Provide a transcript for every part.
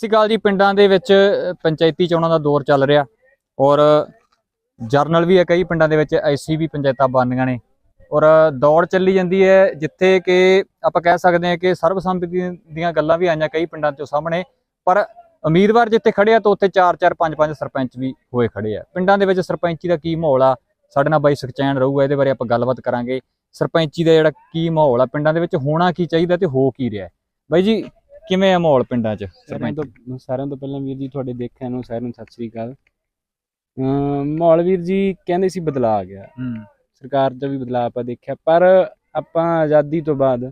ਸਤਿ ਸ਼੍ਰੀ ਅਕਾਲ ਜੀ, ਪਿੰਡਾਂ ਦੇ ਵਿੱਚ ਪੰਚਾਇਤੀ ਚੋਣਾਂ ਦਾ ਦੌਰ ਚੱਲ ਰਿਹਾ ਔਰ ਜਰਨਲ ਵੀ ਹੈ ਕਈ ਪਿੰਡਾਂ ਦੇ ਵਿੱਚ ਐਸੀ ਵੀ ਪੰਚਾਇਤਾਂ ਬਣਨੀਆਂ ਨੇ ਔਰ ਦੌੜ ਚੱਲੀ ਜਾਂਦੀ ਹੈ ਜਿੱਥੇ ਕਿ ਆਪਾਂ ਕਹਿ ਸਕਦੇ ਹਾਂ ਕਿ ਸਰਬਸੰਮਤੀ ਦੀਆਂ ਗੱਲਾਂ ਵੀ ਆਈਆਂ ਕਈ ਪਿੰਡਾਂ 'ਚੋਂ ਸਾਹਮਣੇ, ਪਰ ਉਮੀਦਵਾਰ ਜਿੱਥੇ ਖੜੇ ਆ ਤਾਂ ਉੱਥੇ 4-4 5-5 ਸਰਪੰਚ ਵੀ ਹੋਏ ਖੜੇ ਆ। ਪਿੰਡਾਂ ਦੇ ਵਿੱਚ ਸਰਪੰਚੀ ਦਾ ਕੀ ਮਾਹੌਲ ਆ? ਸਾਡੇ ਨਾਲ ਬਾਈ ਸੁਖਚੈਨ ਰਹੂਗਾ, ਇਹਦੇ ਬਾਰੇ ਆਪਾਂ ਗੱਲਬਾਤ ਕਰਾਂਗੇ। ਸਰਪੰਚੀ ਦਾ ਜਿਹੜਾ ਕੀ ਮਾਹੌਲ ਆ? ਪਿੰਡਾਂ ਦੇ ਵਿੱਚ ਹੋਣਾ ਕੀ ਚਾਹੀਦਾ ਤੇ ਹੋ ਕੀ ਰਿਹਾ? ਬਾਈ ਜੀ ਕਿਵੇਂ ਆ ਮਾਹੌਲ ਪਿੰਡਾਂ 'ਚ? ਸਾਰਿਆਂ ਤੋਂ ਸਾਰਿਆਂ ਤੋਂ ਪਹਿਲਾਂ ਵੀਰ ਜੀ ਤੁਹਾਡੇ ਦੇਖਿਆ ਨੂੰ ਸਾਰਿਆਂ ਨੂੰ ਸਤਿ ਸ੍ਰੀ ਅਕਾਲ। ਮਾਹੌਲ ਵੀਰ ਜੀ ਕਹਿੰਦੇ ਸੀ ਬਦਲਾ ਆ ਗਿਆ। ਸਰਕਾਰ 'ਚ ਵੀ ਬਦਲਾਅ ਆਪਾਂ ਦੇਖਿਆ ਪਰ ਆਪਾਂ ਆਜ਼ਾਦੀ ਤੋਂ ਬਾਅਦ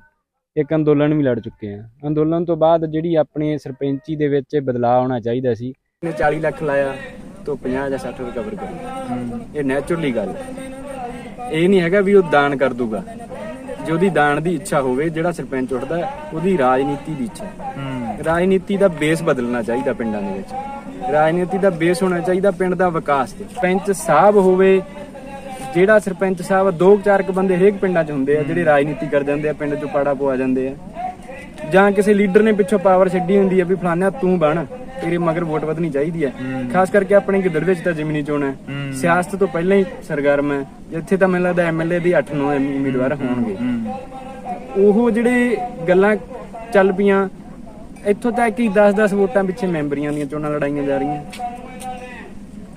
ਇੱਕ ਅੰਦੋਲਨ ਵੀ ਲੜ ਚੁੱਕੇ ਹਾਂ। ਅੰਦੋਲਨ ਤੋਂ ਬਾਅਦ ਜਿਹੜੀ ਆਪਣੇ ਸਰਪੰਚੀ ਦੇ ਵਿੱਚ ਬਦਲਾਅ ਆਉਣਾ ਚਾਹੀਦਾ ਸੀ। ਨੇ 40 ਲੱਖ ਲਾਇਆ ਤੋਂ 50 ਜਾਂ 60 ਰਿਕਵਰ ਕਰੂ। ਇਹ ਨੈਚੁਰਲੀ ਗੱਲ। ਇਹ ਨਹੀਂ ਹੈਗਾ ਵੀ ਉਹ ਦਾਨ ਕਰ ਦੂਗਾ। ਜੇ ਉਹਦੀ ਦਾਨ ਦੀ ਇੱਛਾ ਹੋਵੇ ਜਿਹੜਾ ਸਰਪੰਚ ਉੱਠਦਾ ਉਹਦੀ ਰਾਜਨੀਤੀ ਦੀ ਇੱਛਾ। ਰਾਜਨੀਤੀ ਦਾ ਬੇਸ ਬਦਲਣਾ ਚਾਹੀਦਾ ਪਿੰਡਾਂ ਦੇ ਵਿੱਚ। ਰਾਜਨੀਤੀ ਦਾ ਬੇਸ ਹੋਣਾ ਚਾਹੀਦਾ ਪਿੰਡ ਦਾ ਵਿਕਾਸ ਤੇ। ਸਰਪੰਚ ਸਾਹਿਬ ਹੋਵੇ ਜਿਹੜਾ ਸਰਪੰਚ ਸਾਹਿਬ ਦੋ ਚਾਰ ਕੁ ਬੰਦੇ ਹਰੇਕ ਪਿੰਡਾਂ 'ਚ ਹੁੰਦੇ ਆ ਜਿਹੜੇ ਰਾਜਨੀਤੀ ਕਰ ਜਾਂਦੇ ਆ ਪਿੰਡ 'ਚੋਂ ਪਾੜਾ ਪਵਾ ਜਾਂਦੇ ਆ। ਜਾਂ ਕਿਸੇ ਲੀਡਰ ਨੇ ਪਿੱਛੋਂ ਪਾਵਰ ਛੱਡੀ ਹੁੰਦੀ ਆ ਵੀ ਫਲਾਣਾ ਤੂੰ ਬਣ। ਤੇਰੇ ਮਗਰ ਵੋਟ ਵਧਣੀ ਚਾਹੀਦੀ ਹੈ। ਖਾਸ ਕਰਕੇ ਆਪਣੇ ਗਿੱਦੜ ਵਿੱਚ ਤਾਂ ਜ਼ਮੀਨੀ ਚੋਣ ਹੈ। ਸਿਆਸਤ ਤੋਂ ਪਹਿਲਾਂ ਹੀ ਸਰਗਰਮ ਹੈ। ਇੱਥੇ ਤਾਂ ਮੈਨੂੰ ਲੱਗਦਾ ਐਮਐਲਏ ਦੀ 8-9 ਉਮੀਦਵਾਰ ਹੋਣਗੇ। ਉਹ ਜਿਹੜੇ ਗੱਲਾਂ ਚੱਲ ਪਈਆਂ ਇੱਥੋਂ ਤੱਕ ਕਿ 10-10 ਵੋਟਾਂ ਪਿੱਛੇ ਮੈਂਬਰੀਆਂ ਦੀਆਂ ਚੋਣਾਂ ਲੜਾਈਆਂ ਜਾ ਰਹੀਆਂ।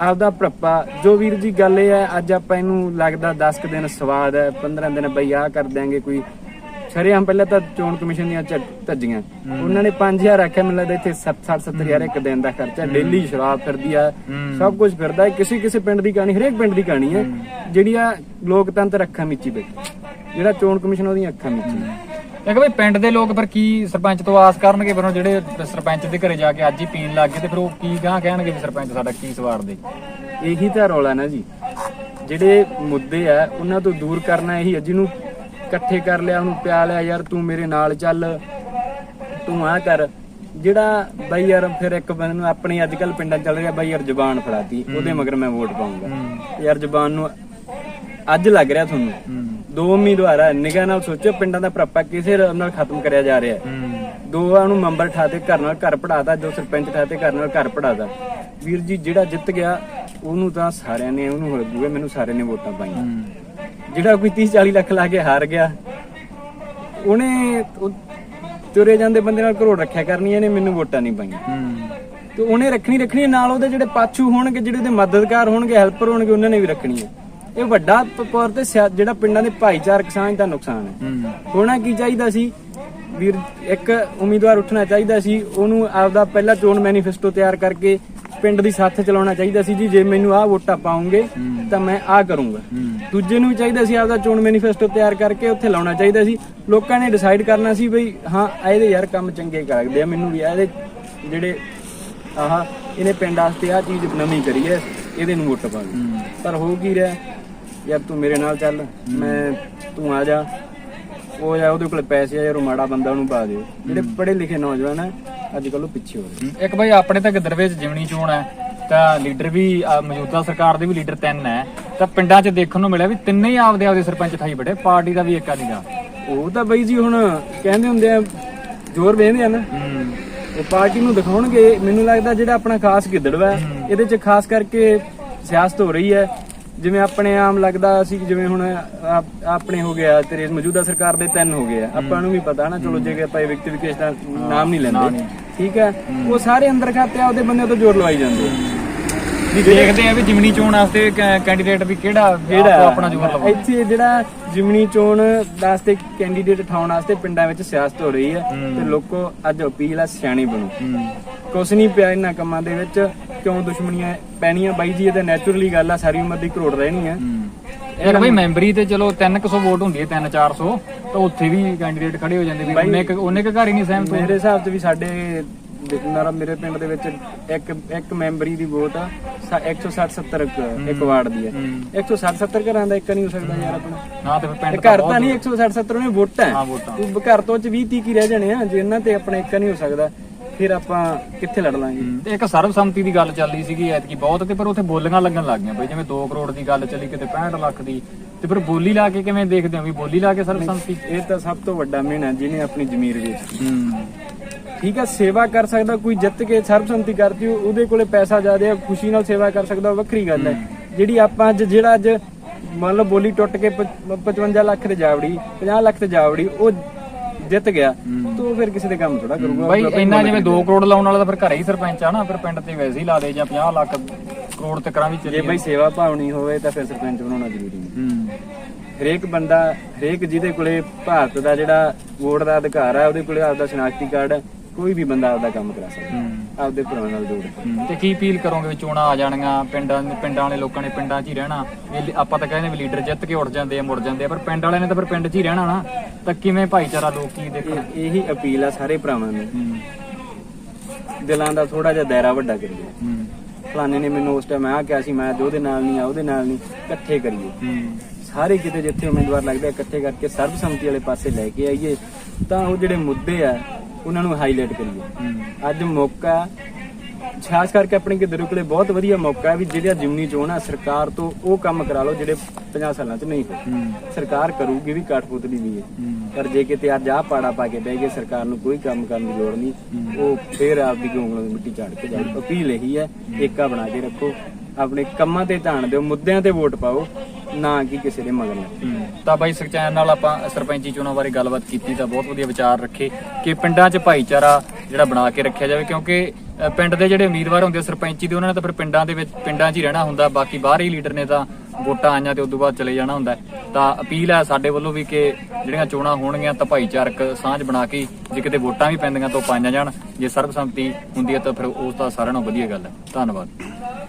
ਆਪਦਾ ਭਰਪਾ ਜੋ ਵੀਰ ਜੀ ਗੱਲ ਇਹ ਹੈ ਅੱਜ ਆਪਾਂ ਇਹਨੂੰ ਲੱਗਦਾ 10 ਕੁ ਦਿਨ ਸਵਾਦ ਹੈ 15 ਦਿਨ ਬਈ ਆਹ ਕਰ ਦਿਆਂਗੇ ਕੋਈ ਸ਼ਰੇਆਮ ਪਹਿਲਾਂ ਤਾਂ ਚੋਣ ਕਮਿਸ਼ਨ ਦੀਆਂ ਝ- ਧੱਜੀਆਂ। ਉਹਨਾਂ ਨੇ 5000 ਰੱਖਿਆ ਮੈਨੂੰ ਲੱਗਦਾ ਇੱਥੇ 60 70000 ਇੱਕ ਦਿਨ ਦਾ ਖਰਚਾ। ਡੇਲੀ ਸ਼ਰਾਬ ਫਿਰਦੀ ਆ ਸਭ ਕੁਝ ਫਿਰਦਾ ਹੈ। ਕਿਸੇ ਕਿਸੇ ਪਿੰਡ ਦੀ ਕਹਾਣੀ ਹਰੇਕ ਪਿੰਡ ਦੀ ਕਹਾਣੀ ਹੈ। ਜਿਹੜੀ ਆ ਲੋਕਤੰਤਰ ਅੱਖਾਂ ਮੀਚੀ ਬੈਠੀ। ਜਿਹੜਾ ਚੋਣ ਕਮਿਸ਼ਨ ਉਹਦੀਆਂ ਅੱਖਾਂ ਮੀਚੀ ਇੱਕ ਬਈ ਪਿੰਡ ਦੇ ਲੋਕ ਫਿਰ ਕੀ ਸਰਪੰਚ ਤੋਂ ਆਸ ਕਰਨਗੇ? ਫਿਰ ਉਹ ਜਿਹੜੇ ਸਰਪੰਚ ਦੇ ਘਰੇ ਜਾ ਕੇ ਅੱਜ ਹੀ ਪੀਣ ਲੱਗ ਗਏ ਤੇ ਫਿਰ ਉਹ ਕੀ ਗਾਂ ਕਹਿਣਗੇ ਵੀ ਸਰਪੰਚ ਸਾਡਾ ਕੀ ਸਵਾਰ ਦੇ? ਇਹੀ ਤਾਂ ਰੌਲਾ ਨਾ ਜੀ। ਜਿਹੜੇ ਮੁੱਦੇ ਆ ਉਹਨਾਂ ਤੋਂ ਦੂਰ ਕਰਨਾ ਇਹੀ ਹੈ। ਜਿਹਨੂੰ ਇਕੱਠੇ ਕਰ ਲਿਆ ਉਹਨੂੰ ਪਿਆ ਲਿਆ ਯਾਰ ਤੂੰ ਮੇਰੇ ਨਾਲ ਚੱਲ। ਤੂੰ ਆ ਕਰ। ਜਿਹੜਾ ਬਾਈ ਯਾਰ ਫਿਰ ਇੱਕ ਬੰਦੇ ਨੂੰ ਆਪਣੇ ਅੱਜ ਕੱਲ ਪਿੰਡਾਂ ਚੱਲ ਰਿਹਾ ਬਾਈ ਯਾਰ ਜ਼ਬਾਨ ਫੜਾਤੀ ਉਹਦੇ ਮਗਰ ਮੈਂ ਵੋਟ ਪਾਉਂਗਾ ਯਾਰ ਜ਼ਬਾਨ ਨੂੰ ਅੱਜ ਲੱਗ ਰਿਹਾ ਤੁਹਾਨੂੰ। ਦੋ ਉਮੀਦਵਾਰ ਆ ਨਿਗਾਹ ਨਾਲ ਸੋਚੋ ਪਿੰਡਾਂ ਦਾ ਭਰਾਪਾ ਕਿਸੇ ਨਾਲ ਖਤਮ ਕਰਿਆ ਜਾ ਰਿਹਾ। ਹੈ। ਦੋਵਾਂ ਨੂੰ ਮੈਂਬਰ ਠਾਤੇ ਘਰ ਨਾਲ ਘਰ ਪੜਾਤਾ ਜੋ ਸਰਪੰਚ ਠਾਤੇ ਘਰ ਨਾਲ ਘਰ ਪੜਾਤਾ ਵੀਰ ਜੀ ਜਿਹੜਾ ਜਿੱਤ ਗਿਆ ਉਹਨੂੰ ਤਾਂ ਸਾਰਿਆਂ ਨੇ ਉਹਨੂੰ ਲੱਗੂਗਾ ਮੈਨੂੰ ਸਾਰਿਆਂ ਨੇ ਵੋਟਾਂ ਪਾਈਆਂ। ਜਿਹੜਾ ਕੋਈ 30 40 ਲੱਖ ਲਾ ਕੇ ਹਾਰ ਗਿਆ ਉਹਨੇ ਉਹ ਤੁਰੇ ਜਾਂਦੇ ਬੰਦੇ ਨਾਲ ਕਰੋੜ ਰੱਖਿਆ ਕਰਨੀ ਇਹਨੇ ਮੈਨੂੰ ਵੋਟਾਂ ਨਹੀਂ ਪਾਈਆਂ। ਤੇ ਉਹਨੇ ਰੱਖਣੀ ਰੱਖਣੀ ਨਾਲ ਉਹਦੇ ਜਿਹੜੇ ਪਾਛੂ ਹੋਣਗੇ ਜਿਹੜੇ ਉਹਦੇ ਮਦਦਗਾਰ ਹੋਣਗੇ ਹੈਲਪਰ ਹੋਣਗੇ ਉਹਨਾਂ ਨੇ ਵੀ ਰੱਖਣੀ ਹੈ। ਇਹ ਵੱਡਾ ਤੌਰ ਤੇ ਜਿਹੜਾ ਪਿੰਡਾਂ ਦੇ ਭਾਈਚਾਰਕ ਸਾਂਝ ਦਾ ਨੁਕਸਾਨ ਹੈ। ਹੋਣਾ ਕੀ ਚਾਹੀਦਾ ਸੀ? ਵੀਰ ਇੱਕ ਉਮੀਦਵਾਰ ਉੱਠਣਾ ਚਾਹੀਦਾ ਸੀ ਉਹਨੂੰ ਆਪਦਾ ਪਹਿਲਾ ਚੋਣ ਮੈਨੀਫੈਸਟੋ ਤਿਆਰ ਕਰਕੇ ਪਿੰਡ ਦੀ ਸਾਥ ਚਲਾਉਣਾ ਚਾਹੀਦਾ ਸੀ ਜੀ, ਜੇ ਮੈਨੂੰ ਆਹ ਵੋਟਾਂ ਪਾਉਂਗੇ, ਤਾਂ ਮੈਂ ਆਹ ਕਰੂੰਗਾ। ਦੂਜੇ ਨੂੰ ਵੀ ਚਾਹੀਦਾ ਸੀ ਆਪਦਾ ਚੋਣ ਮੈਨੀਫੈਸਟੋ ਤਿਆਰ ਕਰਕੇ ਉੱਥੇ ਲਾਉਣਾ ਚਾਹੀਦਾ ਸੀ। ਲੋਕਾਂ ਨੇ ਡਿਸਾਈਡ ਕਰਨਾ ਸੀ ਬਈ, ਹਾਂ, ਇਹਦੇ ਯਾਰ ਕੰਮ ਚੰਗੇ ਕਰਦੇ ਆ, ਮੈਨੂੰ ਵੀ ਇਹਦੇ ਜਿਹੜੇ ਆਹ, ਇਹਨੇ ਪਿੰਡ ਵਾਸਤੇ ਆਹ ਚੀਜ਼ ਨਵੀਂ ਕਰੀ ਹੈ, ਇਹਦੇ ਨੂੰ ਵੋਟ ਪਾ ਪਰ ਹੋ ਕੀ ਰਿਹਾ? ਯਾਰ ਤੂੰ ਮੇਰੇ ਨਾਲ ਚੱਲ, ਮੈਂ, ਤੂੰ ਆ ਜਾ। ਉਹ ਜਾਂ ਉਹਦੇ ਕੋਲ ਪੈਸੇ ਆ, ਯਾਰ ਉਹ ਮਾੜਾ ਬੰਦਾ ਉਹਨੂੰ ਪਾ ਦਿਓ। ਜਿਹੜੇ ਪੜ੍ਹੇ ਲਿਖੇ ਨੌਜਵਾਨ ਆ ਅੱਜ ਕੱਲ ਉਹ ਪਿੱਛੇ ਹੋ ਰਹੇ ਇੱਕ ਬਈ ਆਪਣੇ ਤਾਂ ਗਿੱਦੜ ਵਿੱਚ ਜਿਮਣੀ ਚੋਣ ਹੈ ਤਾਂ ਲੀਡਰ ਵੀ ਮੌਜੂਦਾ ਸਰਕਾਰ ਦੇ ਵੀ ਲੀਡਰ ਤਿੰਨ ਹੈ। ਤਾਂ ਪਿੰਡਾਂ 'ਚ ਦੇਖਣ ਨੂੰ ਮਿਲਿਆ ਵੀ ਤਿੰਨੇ ਹੀ ਆਪਦੇ ਆਪਦੇ ਸਰਪੰਚ ਠਾਈ ਬੈਠੇ ਪਾਰਟੀ ਦਾ ਵੀ ਇੱਕ ਨਹੀਂਗਾ ਉਹ ਤਾਂ ਬਈ ਜੀ ਹੁਣ ਕਹਿੰਦੇ ਹੁੰਦੇ ਆ ਜ਼ੋਰ ਵੇਂਦੇ ਆ ਨਾ। ਉਹ ਪਾਰਟੀ ਨੂੰ ਦਿਖਾਉਣਗੇ। ਮੈਨੂੰ ਲੱਗਦਾ ਜਿਹੜਾ ਆਪਣਾ ਖਾਸ ਗਿੱਦੜਵਾ ਹੈ, ਇਹਦੇ 'ਚ ਖਾਸ ਕਰਕੇ ਸਿਆਸਤ ਹੋ ਰਹੀ ਹੈ। ਜਿਵੇਂ ਆਪਣੇ ਆਮ ਲੱਗਦਾ ਸੀ ਜਿਵੇਂ ਹੁਣ ਆਪ- ਆਪਣੇ ਹੋ ਗਿਆ ਤੇਰੇ ਮੌਜੂਦਾ ਸਰਕਾਰ ਦੇ ਤਿੰਨ ਹੋ ਗਏ ਆ। ਆਪਾਂ ਨੂੰ ਵੀ ਪਤਾ ਨਾ ਚਲੋ ਜੇ ਕਿ ਆਪਾਂ ਇਹ ਵਿਅਕਤੀ ਵਿਕੇਸ਼ ਦਾ ਨਾਮ ਨਹੀਂ ਲੈਂਦੇ। ਠੀਕ ਹੈ ਉਹ ਸਾਰੇ ਅੰਦਰ ਖਾਤੇ ਆਪਦੇ ਬੰਦੇ ਤੋਂ ਜ਼ੋਰ ਲਵਾਈ ਜਾਂਦੇ ਆ। ਵੀ ਦੇਖਦੇ ਆ ਵੀ ਜਿਮਣੀ ਚੋਣ ਵਾਸਤੇ ਕੈਂਡੀਡੇਟ ਵੀ ਕਿਹੜਾ ਆਪੋ ਆਪਣਾ ਜੋਰ ਲਵਾਉਂਦਾ? ਇੱਥੇ ਜਿਹੜਾ ਜਿਮਨੀ ਚੋਣ ਵਾਸਤੇ ਕੈਂਡੀਡੇਟ ਠਾਉਣ ਵਾਸਤੇ ਪਿੰਡਾਂ ਵਿੱਚ ਸਿਆਸਤ ਹੋ ਰਹੀ ਹੈ ਤੇ ਲੋਕੋ ਅੱਜ ਅਪੀਲ ਆ ਸਿਆਣੇ ਬਣੋ। ਕੁਛ ਨਹੀਂ ਪਿਆ ਇਹਨਾਂ ਕੰਮਾਂ ਦੇ ਵਿੱਚ ਕਿਉਂ ਦੁਸ਼ਮਣੀਆਂ ਪੈਣੀਆਂ? ਬਾਈ ਜੀ ਇਹ ਤਾਂ ਨੈਚੁਰਲੀ ਗੱਲ ਆ ਸਾਰੀ ਉਮਰ ਦੀ ਕਰੋੜ ਰਹਿਣੀ ਆ ਇੱਕ ਬਈ ਮੈਂਬਰੀ ਤੇ ਚਲੋ 300 ਵੋਟ ਹੁੰਦੀ ਹੈ 3 400 ਤਾਂ ਉੱਥੇ ਵੀ ਕੈਂਡੀਡੇਟ ਖੜੇ ਹੋ ਜਾਂਦੇ ਵੀ ਉਹਨੇ ਇੱਕ ਉਹਨੇ ਇੱਕ ਘਰ ਹੀ ਨਹੀਂ ਸਹਿਮਤ ਮੇਰੇ ਹਿਸਾਬ ਤੇ ਵੀ ਸਾਡੇ ਮੇਰਾ ਮੇਰੇ ਪਿੰਡ ਦੇ ਵਿੱਚ ਇੱਕ ਇੱਕ ਮੈਂਬਰੀ ਦੀ ਵੋਟ ਆ 160 70 ਇੱਕ ਵਾਰਡ ਦੀ ਹੈ। 160 70 ਘਰਾਂ ਦਾ ਇੱਕ ਨਹੀਂ ਹੋ ਸਕਦਾ ਯਾਰ ਆਪਣਾ। ਨਾ ਤੇ ਫਿਰ ਤੇ ਪਿੰਡ ਘਰ ਤਾਂ ਨਹੀਂ 160 70 ਨੇ ਵੋਟਾਂ। ਹਾਂ, ਵੋਟਾਂ। ਘਰ ਤੋਂ ਚ 20 30 ਕੀ ਰਹਿ ਜਾਣੇ ਆ ਜੇ ਇਹਨਾਂ ਤੇ ਆਪਣਾ ਇੱਕ ਨਹੀਂ ਹੋ ਸਕਦਾ। ਫਿਰ ਆਪਾਂ ਕਿੱਥੇ ਲੜ ਲਾਂਗੇ? ਤੇ ਇੱਕ ਸਰਬਸੰਮਤੀ ਦੀ ਗੱਲ ਚੱਲਦੀ ਸੀਗੀ ਐਤਕੀ ਬਹੁਤ ਤੇ ਪਰ ਉੱਥੇ ਬੋਲੀਆਂ ਲੱਗਣ ਲੱਗ ਗਈਆਂ ਬਈ ਜਿਵੇਂ 2 ਕਰੋੜ ਦੀ ਗੱਲ ਚੱਲੀ ਕਿਤੇ 65 ਲੱਖ ਦੀ। ਤੇ ਫਿਰ ਬੋਲੀ ਲਾ ਕੇ ਕਿਵੇਂ ਦੇਖਦੇ ਹੋ ਵੀ ਬੋਲੀ ਲਾ ਕੇ ਸਰਬਸੰਮਤੀ? ਇਹ ਤਾਂ ਸਭ ਤੋਂ ਵੱਡਾ ਮਹੀਨਾ ਜਿਹਨੇ ਆਪਣੀ ਜ਼ਮੀਰ ਵੇਚੀ ਹੂੰ। ਠੀਕ ਹੈ ਸੇਵਾ ਕਰ ਸਕਦਾ ਕੋਈ ਜਿੱਤ ਕੇ ਸਰਬਸੰਮਤੀ ਕਰਦੀ ਉਹ- ਉਹਦੇ ਕੋਲੇ ਪੈਸਾ ਜ਼ਿਆਦਾ ਹੈ ਖੁਸ਼ੀ ਨਾਲ ਸੇਵਾ ਕਰ ਸਕਦਾ ਵੱਖਰੀ ਗੱਲ ਹੈ। ਜਿਹੜੀ ਆਪਾਂ ਅੱਜ ਜਿਹੜਾ ਅੱਜ ਮੰਨ ਲਓ ਬੋਲੀ ਟੁੱਟ ਕੇ ਪਚ- 55 ਲੱਖ ਤੇ ਜਾਵੜੀ 50 ਲੱਖ ਤੇ ਜਾਵੜੀ ਉਹ ਜਿੱਤ ਗਿਆ ਤਾਂ ਫਿਰ ਕਿਸੇ ਦੇ ਕੰਮ ਥੋੜਾ ਕਰੂਗਾ ਬਾਈ ਇੰਨਾ ਜਿਵੇਂ 2 ਕਰੋੜ ਲਾਉਣ ਵਾਲਾ ਤਾਂ ਫਿਰ ਘਰੇ ਹੀ ਸਰਪੰਚ ਆ ਨਾ ਫਿਰ ਪਿੰਡ ਤੇ ਵੈਸੇ ਹੀ ਲਾ ਦੇ ਜਾਂ 50 ਲੱਖ ਕਰੋੜ ਤੱਕਰਾਂ ਵੀ ਜੇ ਚੱਲੀ ਬਈ ਸੇਵਾ ਭਾਵਨੀ ਹੋਵੇ ਤਾਂ ਫਿਰ ਸਰਪੰਚ ਬਣਾਉਣਾ ਜ਼ਰੂਰੀ ਹੂੰ। ਹਰੇਕ ਬੰਦਾ ਹਰੇਕ ਜਿਹਦੇ ਕੋਲੇ ਭਾਰਤ ਦਾ ਜਿਹੜਾ ਵੋਟ ਦਾ ਅਧਿਕਾਰ ਹੈ ਉਹਦੇ ਕੋਲੇ ਆਪਦਾ ਸ਼ਨਾਖਤੀ ਕਾਰਡ ਹੈ ਕੋਈ ਵੀ ਬੰਦਾ ਆਪਦਾ ਕੰਮ ਕਰਾ ਸਕਦਾ। ਆਪਦੇ ਭਰਾਵਾਂ ਨਾਲ ਜੋੜ ਤੇ ਕੀ ਅਪੀਲ ਕਰੋਗੇ ਵੀ ਚੋਣਾਂ ਆ ਜਾਣੀਆਂ ਪਿੰਡਾਂ ਪਿੰਡਾਂ ਵਾਲੇ ਲੋਕਾਂ ਨੇ ਪਿੰਡਾਂ 'ਚ ਹੀ ਰਹਿਣਾ? ਇਹ ਆਪਾਂ ਤਾਂ ਕਹਿੰਦੇ ਵੀ ਲੀਡਰ ਜਿੱਤ ਕੇ ਉੱਡ ਜਾਂਦੇ ਆ ਮੁੜ ਜਾਂਦੇ ਆ ਪਰ ਪਿੰਡ ਵਾਲਿਆਂ ਨੇ ਤਾਂ ਫਿਰ ਪਿੰਡ 'ਚ ਹੀ ਰਹਿਣਾ ਨਾ। ਤਾਂ ਕਿਵੇਂ ਭਾਈਚਾਰਾ ਲੋਕ ਕੀ ਦੇਖਣ? ਇਹ- ਅਪੀਲ ਆ ਸਾਰੇ ਭਰਾਵਾਂ ਨੂੰ। ਦਿਲਾਂ ਦਾ ਥੋੜਾ ਜਿਹਾ ਦਾਇਰਾ ਵੱਡਾ ਕਰੀਏ। ਫਲਾਣੇ ਨੇ ਮੈਨੂੰ ਉਸ ਟਾਈਮ ਆ ਕਿਹਾ ਸੀ ਮੈਂ ਉਹਦੇ ਨਾਲ ਨਹੀਂ ਆ ਉਹਦੇ ਨਾਲ ਨਹੀਂ ਇਕੱਠੇ ਕਰੀਏ। ਸਾਰੇ ਕਿਤੇ ਜਿੱਥੇ ਉਮੀਦਵਾਰ ਲੱਗਦੇ ਇਕੱਠੇ ਕਰਕੇ ਸਰਬਸੰਮਤੀ ਵਾਲੇ ਪਾਸੇ ਲੈ ਕੇ ਆਈਏ। ਤਾਂ ਉਹ ਜਿਹੜੇ ਮੁੱਦੇ ਆ ਉਹਨਾਂ ਨੂੰ ਹਾਈਲਾਈਟ ਕਰੀਏ। ਅੱਜ ਮੌਕਾ ਖਾਸ ਕਰਕੇ ਆਪਣੇ ਕਿਧਰ ਕੋਲੇ ਬਹੁਤ ਵਧੀਆ ਮੌਕਾ ਹੈ ਵੀ ਜਿਹੜਾ ਜਿਮਨੀ ਚੋਣ ਆ ਸਰਕਾਰ ਤੋਂ ਉਹ ਕੰਮ ਕਰਾ ਲਓ ਜਿਹੜੇ 50 ਸਾਲਾਂ 'ਚ ਨਹੀਂ ਹੋਏ। ਹੂੰ। ਸਰਕਾਰ ਕਰੂਗੀ ਵੀ ਕਾਠਪੁਤਲੀ ਵੀ ਹੈ। ਪਰ ਜੇ ਕਿਤੇ ਅੱਜ ਆਹ ਪਾੜਾ ਪਾ ਕੇ ਬਹਿ ਗਏ ਸਰਕਾਰ ਨੂੰ ਕੋਈ ਕੰਮ ਕਰਨ ਦੀ ਲੋੜ ਨਹੀਂ। ਉਹ ਫੇਰ ਆਪਦੀ ਗੋਂਗਲੋਂ ਦੀ ਮਿੱਟੀ ਝਾੜ ਕੇ ਜਾਊ। ਅਪੀਲ ਇਹੀ ਹੈ। ਏਕਾ ਬਣਾ ਕੇ ਰੱਖੋ। ਆਪਣੇ ਕੰਮਾਂ ਤੇ ਧਿਆਨ ਦਿਓ ਮੁੱਦਿਆਂ ਤੇ ਵੋਟ ਪਾਓ। ਨਾ ਕਿ ਕਿਸੇ ਦੇ ਮਗਰ ਲੱਗ। ਤਾਂ ਬਾਈ ਸੁਖਚੈਨ ਨਾਲ ਆਪਾਂ ਸਰਪੰਚੀ ਚੋਣਾਂ ਬਾਰੇ ਗੱਲਬਾਤ ਕੀਤੀ ਤਾਂ ਬਹੁਤ ਵਧੀਆ ਵਿਚਾਰ ਰੱਖੇ ਕਿ ਪਿੰਡਾਂ 'ਚ ਭਾਈਚਾਰਾ ਜਿਹੜਾ ਬਣਾ ਕੇ ਰੱਖਿਆ ਜਾਵੇ ਕਿਉਂਕਿ ਪਿੰਡ ਦੇ ਜਿਹੜੇ ਉਮੀਦਵਾਰ ਹੁੰਦੇ ਸਰਪੰਚੀ ਦੇ, ਉਹਨਾਂ ਨੇ ਤਾਂ ਫਿਰ ਪਿੰਡਾਂ ਦੇ ਵਿੱਚ, ਪਿੰਡਾਂ 'ਚ ਹੀ ਰਹਿਣਾ ਹੁੰਦਾ, ਬਾਕੀ ਬਾਹਰ ਹੀ ਲੀਡਰ ਨੇ ਤਾਂ ਵੋਟਾਂ ਆਈਆਂ ਤੇ ਉਦੋਂ ਬਾਅਦ ਚਲੇ ਜਾਣਾ ਹੁੰਦਾ। ਤਾਂ ਅਪੀਲ ਹੈ ਸਾਡੇ ਵੱਲੋਂ ਵੀ ਕਿ ਜਿਹੜੀਆਂ ਚੋਣਾਂ ਹੋਣਗੀਆਂ ਤਾਂ ਭਾਈਚਾਰਕ ਸਾਂਝ ਬਣਾ ਕੇ ਜੇ ਕਿਤੇ ਵੋਟਾਂ ਵੀ ਪੈਂਦੀਆਂ ਤਾਂ ਉਹ ਪਾਈਆਂ ਜਾਣ, ਜੇ ਸਰਬਸੰਮਤੀ ਹੁੰਦੀ ਹੈ ਤਾਂ ਫਿਰ ਉਸ ਦਾ ਸਾਰਿਆਂ ਨਾਲੋਂ ਵਧੀਆ ਗੱਲ ਹੈ। ਧੰਨਵਾਦ।